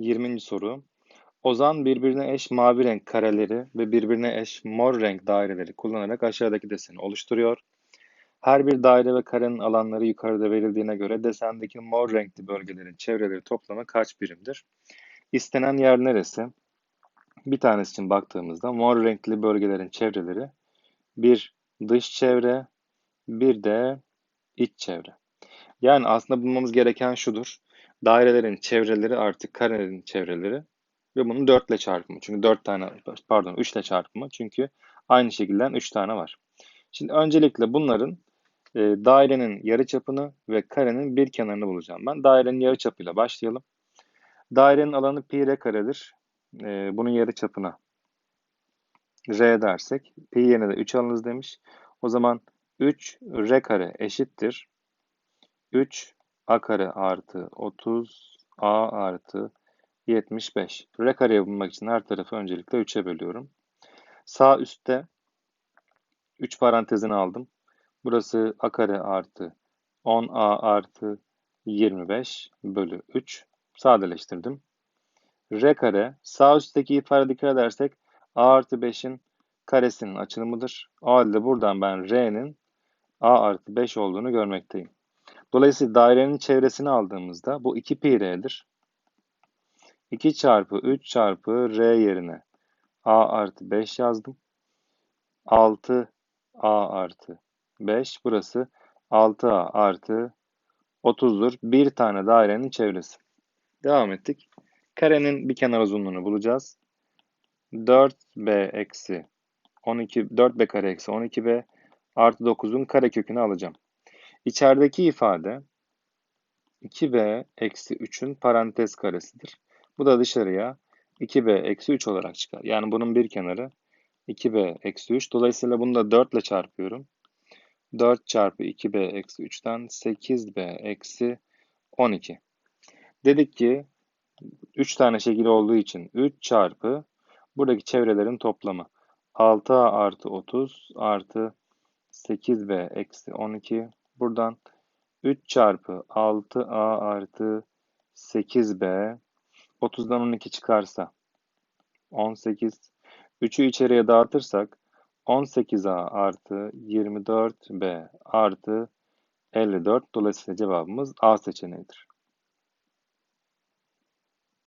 20. soru. Ozan birbirine eş mavi renk kareleri ve birbirine eş mor renk daireleri kullanarak aşağıdaki deseni oluşturuyor. Her bir daire ve karenin alanları yukarıda verildiğine göre desendeki mor renkli bölgelerin çevreleri toplamı kaç birimdir? İstenen yer neresi? Bir tanesi için baktığımızda mor renkli bölgelerin çevreleri bir dış çevre, bir de iç çevre. Yani aslında bulmamız gereken şudur. Dairelerin çevreleri artık karelerin çevreleri ve bunun 4 ile çarpımı. Çünkü 4 tane pardon 3 ile çarpımı. Çünkü aynı şekilde 3 tane var. Şimdi öncelikle bunların e, dairenin yarıçapını ve karenin bir kenarını bulacağım ben. Dairenin yarıçapıyla başlayalım. Dairenin alanı pi r karedir. E, bunun yarıçapına r dersek pi yerine de 3 alınız demiş. O zaman 3 r kare eşittir. 3 a kare artı 30 a artı 75. R kareyi bulmak için her tarafı öncelikle 3'e bölüyorum. Sağ üstte 3 parantezini aldım. Burası a kare artı 10a artı 25 bölü 3. Sadeleştirdim. R kare sağ üstteki ifade dikkat edersek a artı 5'in karesinin açılımıdır. O halde buradan ben R'nin a artı 5 olduğunu görmekteyim. Dolayısıyla dairenin çevresini aldığımızda bu 2 pi r'dir. 2 çarpı 3 çarpı r yerine a artı 5 yazdım. 6 a artı 5 burası 6a artı 30'dur. Bir tane dairenin çevresi. Devam ettik. Karenin bir kenar uzunluğunu bulacağız. 4b eksi 12 4b kare eksi 12b artı 9'un kare kökünü alacağım. İçerideki ifade 2b eksi 3'ün parantez karesidir. Bu da dışarıya 2b eksi 3 olarak çıkar. Yani bunun bir kenarı 2b eksi 3. Dolayısıyla bunu da 4 ile çarpıyorum. 4 çarpı 2b eksi 3'ten 8b eksi 12. Dedik ki 3 tane şekil olduğu için 3 çarpı buradaki çevrelerin toplamı. 6a artı 30 artı 8b eksi 12 Buradan 3 çarpı 6a artı 8b 30'dan 12 çıkarsa 18. 3'ü içeriye dağıtırsak 18a artı 24b artı 54. Dolayısıyla cevabımız A seçeneğidir.